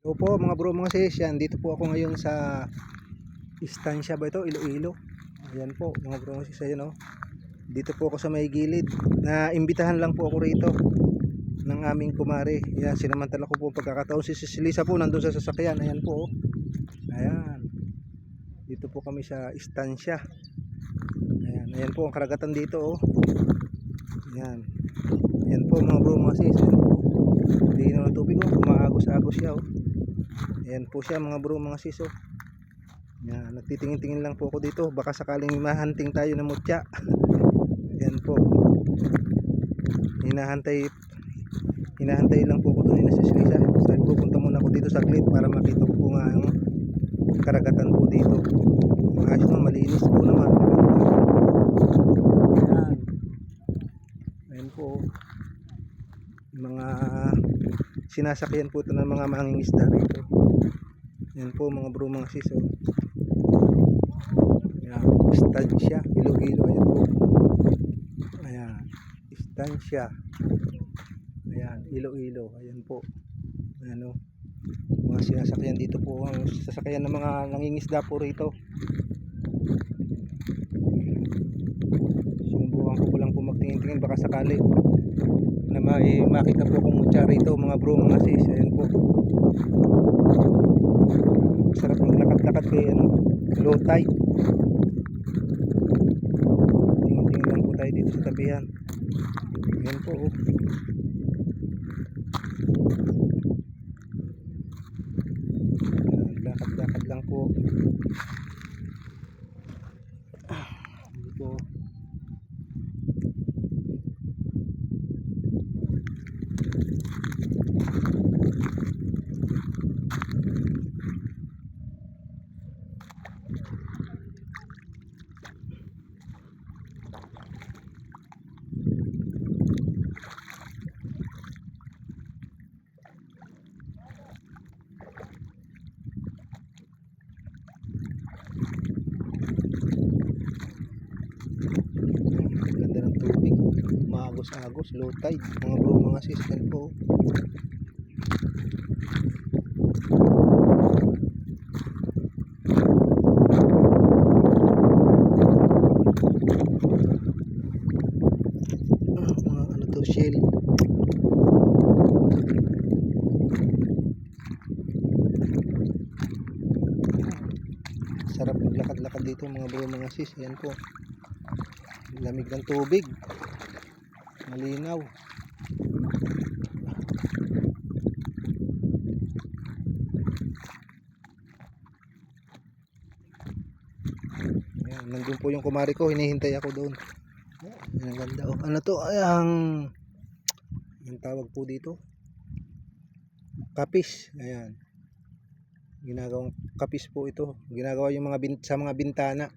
Hello po mga bro mga sis, yan dito po ako ngayon sa istansya ba ito, Iloilo. Ayan po mga bro mga sis, ayan oh. Dito po ako sa may gilid. Na imbitahan lang po ako rito ng aming kumare. Yan, sinamantala ko po pagkakataon. Si Sis Lisa po nandun sa sasakyan. Ayan po oh. Ayan. Dito po kami sa istansya. Ayan, ayan po ang karagatan dito oh. Ayan. Ayan po mga bro mga sis. Ayan po. Hindi na ng tubig oh. Umaagos-agos siya oh. Ayan po siya mga bro mga sis oh. Yan, nagtitingin-tingin lang po ako dito. Baka sakaling mahanting tayo ng mutya. Ayan po. Hinahantay hinahantay lang po ko doon ni Sis Lisa. Sabi ko punta muna ako dito saglit para makita ko nga ang karagatan po dito. Ayos naman, malinis po naman. Ayan. Ayan po. Mga sinasakyan po ito ng mga mangingisda rito. Ayan po mga bro mga sis. Oh. Ayan, istansya, Iloilo, ayan po. Ayan, istansya. Ayan, Iloilo, ayan po. Ayan o. Mga sinasakyan dito po, ang sasakyan ng mga nangingisda po rito. Sinubukan ko po lang po magtingin-tingin, baka sakali na may makita po akong mutya rito, mga bro, mga sis. Ayan po. Sarap maglakad-lakad kay ano, low tide. Tingin-tingin lang po tayo dito sa tabihan. Ayan po oh. Lakad-lakad lang po. Ah, Ayan po. Ang ganda ng tubig. Maagos-agos, low tide. Mga bro, mga sis, yan po. Ah, ano to, shell. Sarap maglakad-lakad dito mga bro, mga sis. Yan po. Lamig ng tubig. Malinaw. Ayan, nandun po yung kumari ko, hinihintay ako doon. Ang ganda. Oh. Ano to? Ay, ang yung tawag po dito. Kapis. Ayan. Ginagawang kapis po ito. Ginagawa yung mga bin, sa mga bintana.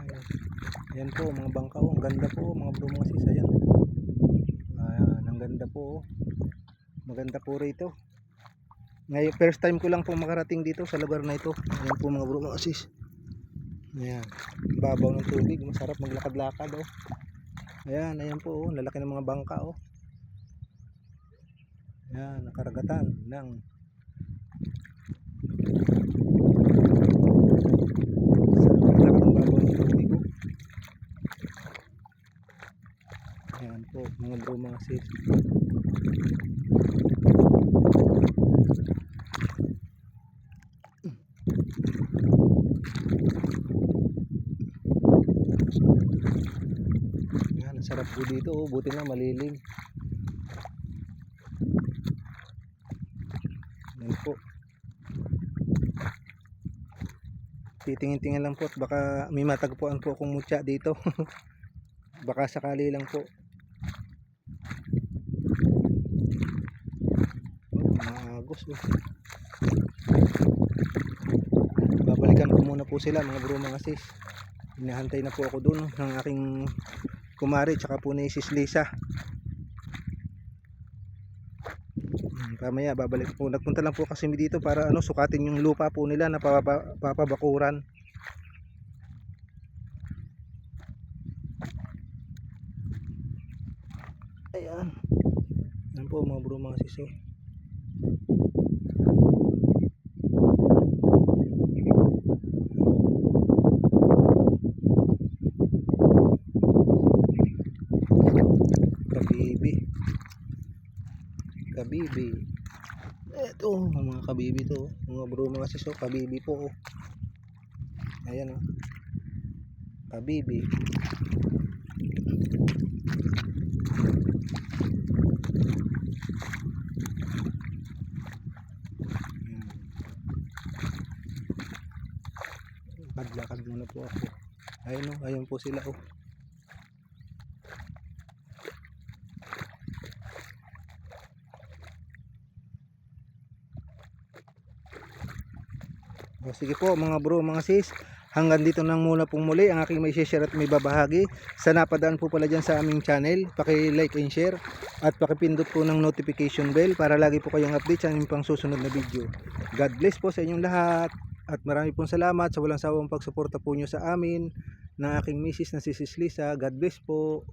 Ayan. Ayan po mga bangka oh. Ang ganda po mga bro mga sis. Ayan. Ayan. Ang ganda po. oh. Maganda po rito. Ngayon first time ko lang po makarating dito sa lugar na ito. Ayan po mga bro mga sis. Ayan. Babaw ng tubig. Masarap maglakad-lakad oh. Ayan. Ayan po oh. Lalaki ng mga bangka oh. Ayan. Nakaragatan ng Sarap maglakad ng babaw ng tubig oh. Ayan po, mga ang sarap po dito. Oh. Buti na malilim. Ayan po. Titingin-tingin lang po at baka may matagpuan po akong mutya dito. baka sakali lang po. Oh, maagos oh. Babalikan ko muna po sila mga bro mga sis. Hinahantay na po ako doon ng aking kumari tsaka po ni Sis Lisa. Mamaya babalik po. Nagpunta lang po kasi dito para ano sukatin yung lupa po nila na papaba- papabakuran. Ayan. Yan po mga bro mga siso. Kabibi. Kabibi. Eto, mga kabibi to. oh. Mga bro mga siso, kabibi po. oh. Ayan oh. Kabibi. Ayan. Maglakad muna po ako. Ayun oh, ayun po sila oh. O, sige po mga bro, mga sis. Hanggang dito nang muna pong muli ang aking may share at may babahagi. Sa napadaan po pala dyan sa aming channel, paki-like and share at pakipindot po ng notification bell para lagi po kayong update sa aming pang susunod na video. God bless po sa inyong lahat at marami pong salamat sa walang sawang pagsuporta po nyo sa amin ng aking misis na si Sis Lisa. God bless po.